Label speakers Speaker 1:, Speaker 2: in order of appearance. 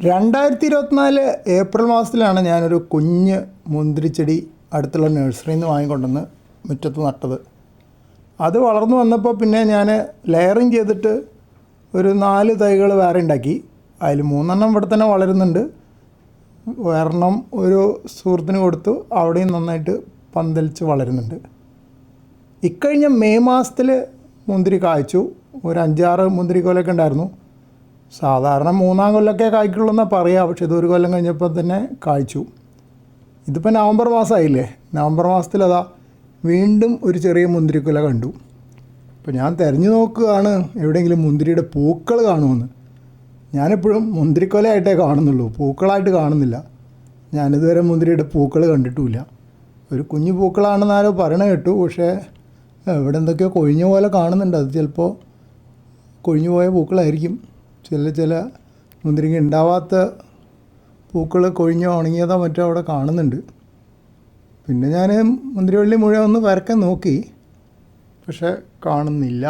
Speaker 1: രണ്ടായിരത്തി ഇരുപത്തിനാല് ഏപ്രിൽ മാസത്തിലാണ് ഞാനൊരു കുഞ്ഞ് മുന്തിരിച്ചെടി അടുത്തുള്ള നഴ്സറിയിൽ നിന്ന് വാങ്ങിക്കൊണ്ടുവന്ന് മുറ്റത്ത് നട്ടത്. അത് വളർന്നു വന്നപ്പോൾ പിന്നെ ഞാൻ ലെയറിങ് ചെയ്തിട്ട് ഒരു നാല് തൈകൾ വേറെ ഉണ്ടാക്കി. അതിൽ മൂന്നെണ്ണം ഇവിടെ തന്നെ വളരുന്നുണ്ട്. ഒരെണ്ണം ഒരു സുഹൃത്തിന് കൊടുത്തു. അവിടെയും നന്നായിട്ട് പന്തലിച്ച് വളരുന്നുണ്ട്. ഇക്കഴിഞ്ഞ മെയ് മാസത്തിൽ മുന്തിരി കായ്ച്ചു. ഒരു അഞ്ചാറ് മുന്തിരി കൊലൊക്കെ ഉണ്ടായിരുന്നു. സാധാരണ മൂന്നാം കൊല്ലമൊക്കെ കായ്ക്കുള്ളൂ എന്നാണ് പറയുക പക്ഷേ ഇതൊരു കൊല്ലം കഴിഞ്ഞപ്പോൾ തന്നെ കായ്ച്ചു. ഇതിപ്പോൾ നവംബർ മാസമായില്ലേ? നവംബർ മാസത്തിലതാ വീണ്ടും ഒരു ചെറിയ മുന്തിരിക്കുല കണ്ടു. അപ്പോൾ ഞാൻ തിരഞ്ഞു നോക്കുകയാണ് എവിടെയെങ്കിലും മുന്തിരിയുടെ പൂക്കൾ കാണുമെന്ന്. ഞാനെപ്പോഴും മുന്തിരിക്കൊലയായിട്ടേ കാണുന്നുള്ളൂ. പൂക്കളായിട്ട് കാണുന്നില്ല. ഞാനിതുവരെ മുന്തിരിയുടെ പൂക്കൾ കണ്ടിട്ടുമില്ല. ഒരു കുഞ്ഞു പൂക്കളാണെന്ന് ആരോ പറയണ കേട്ടു. പക്ഷേ എവിടെ എന്തൊക്കെയോ കൊഴിഞ്ഞ പോലെ കാണുന്നുണ്ട്. അത് ചിലപ്പോൾ കൊഴിഞ്ഞു പോയ പൂക്കളായിരിക്കും. ചില ചില മുന്തിരിങ്ങ ഉണ്ടാവാത്ത പൂക്കൾ കൊഴിഞ്ഞോ ഉണങ്ങിയതോ മറ്റോ അവിടെ കാണുന്നുണ്ട്. പിന്നെ ഞാൻ മുന്തിരിവള്ളി മുഴുവൻ ഒന്ന് വരക്കാൻ നോക്കി. പക്ഷെ കാണുന്നില്ല.